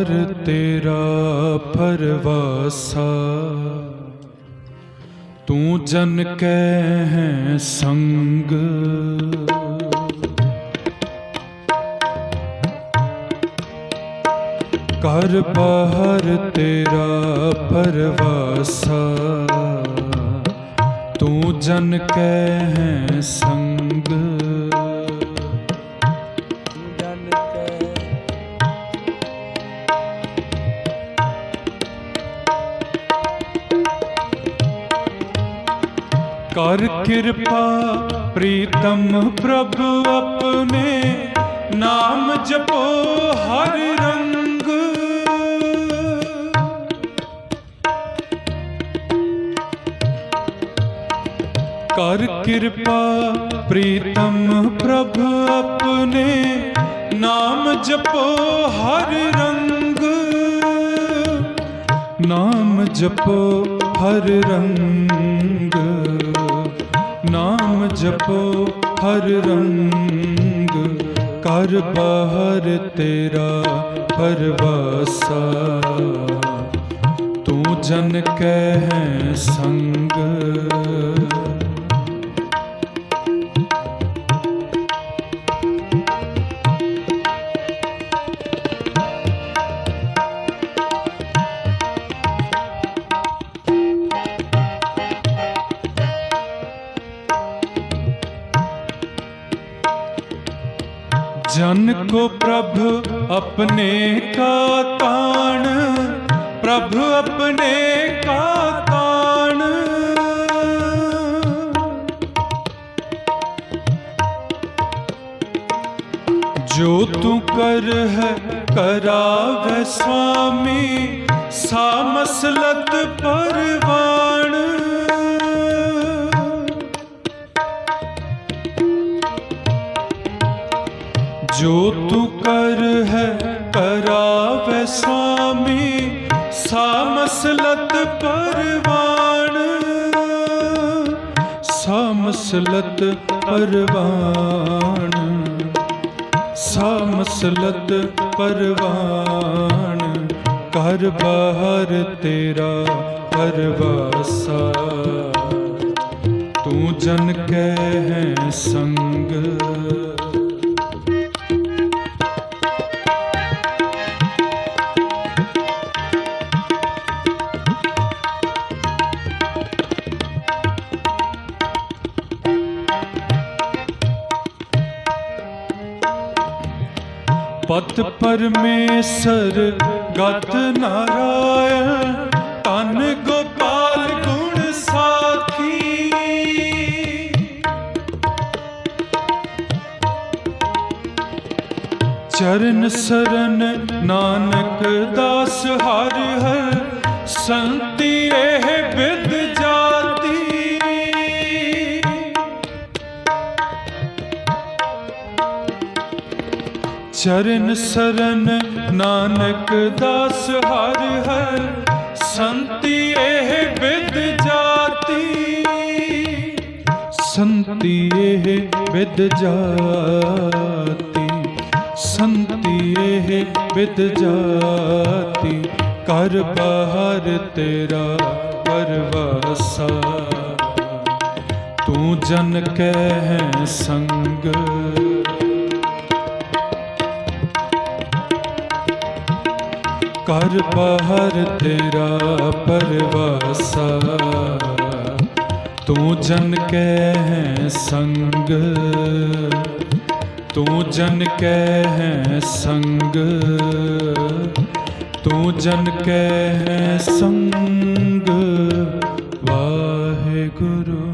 ਹਰ ਤੇਰਾ ਪਰਵਾਸਾ। ਤੂੰ ਜਨ ਕੈ ਹੈ ਸੰਗ। ਕਰ ਬਾਹਰ ਤੇਰਾ ਪਰਵਾਸਾ। ਤੂੰ ਜਨ ਕੈ ਹੈ ਸੰਗ। ਕਰ ਕਿਰਪਾ, ਪ੍ਰੀਤਮ ਪ੍ਰਭ ਆਪਣੇ ਨਾਮ ਜਪੋ ਹਰ ਰੰਗ। ਕਰ ਕਿਰਪਾ, ਪ੍ਰੀਤਮ ਪ੍ਰਭ ਆਪਣੇ ਨਾਮ ਜਪੋ ਹਰ ਰੰਗ। ਨਾਮ ਜਪੋ ਹਰ ਰੰਗ। ਜਪੋ ਹਰ ਰੰਗ ਕਰ ਬਾਹਰ ਤੇਰਾ ਪਰਵਾਸਾ। ਤੂੰ ਜਨ ਕੈ ਹੈ ਸੰਗ जन को प्रभ अपने का ताण प्रभ अपने का ताण जो तू कर है करावे स्वामी सा मसलत परवाण ਜੋ ਤੂੰ ਕਰ ਹੈ, ਕਰਾਵੇ ਸੁਆਮੀ ਸਾ ਮਸਲਤ ਪਰਵਾਣ ਸਾ ਮਸਲਤ ਪਰਵਾਨ। ਸਾ ਮਸਲਤ ਪਰਵਾਣ ਕਰ ਬਾਹਰ ਤੇਰਾ ਪਰਵਾਸਾ। ਤੂੰ ਜਨ ਕੈ ਹੈ ਸੰਗ। ਪਤ ਪਰਮੇਸ਼ਰ, ਗਤ ਨਾਰਾਇਣ ਤਨ ਗੋਪਾਲ ਗੁਣ ਸਾਖੀ। ਚਰਨ ਸਰਨ ਨਾਨਕ ਦਾਸ ਹਰ ਹਰ, ਸੰਤੀ ਚਰਨ ਸਰਨ ਨਾਨਕ ਦਾਸ ਹਰ ਹਰ, ਸੰਤੀ ਇਹ ਵਿਦ ਜਾਤੀ। ਸੰਤੀ ਇਹ ਵਿਦ ਜਾਤੀ, ਸੰਤੀ ਇਹ ਵਿਦ ਜਾਤੀ। ਕਰ ਬਾਹਰ ਤੇਰਾ ਪਰਵਾਸਾ। ਤੂੰ ਜਨ ਕਹਿ ਸੰਗ ਕਰ ਬਾਹਰ ਤੇਰਾ ਪਰਵਾਸਾ। ਤੂੰ ਜਨ ਕੈ ਹੈ ਸੰਗ। ਤੂੰ ਜਨ ਕੈ ਹੈ ਸੰਗ। ਤੂੰ ਜਨ ਕੈ ਹੈ ਸੰਗ। ਵਾਹਿਗੁਰੂ।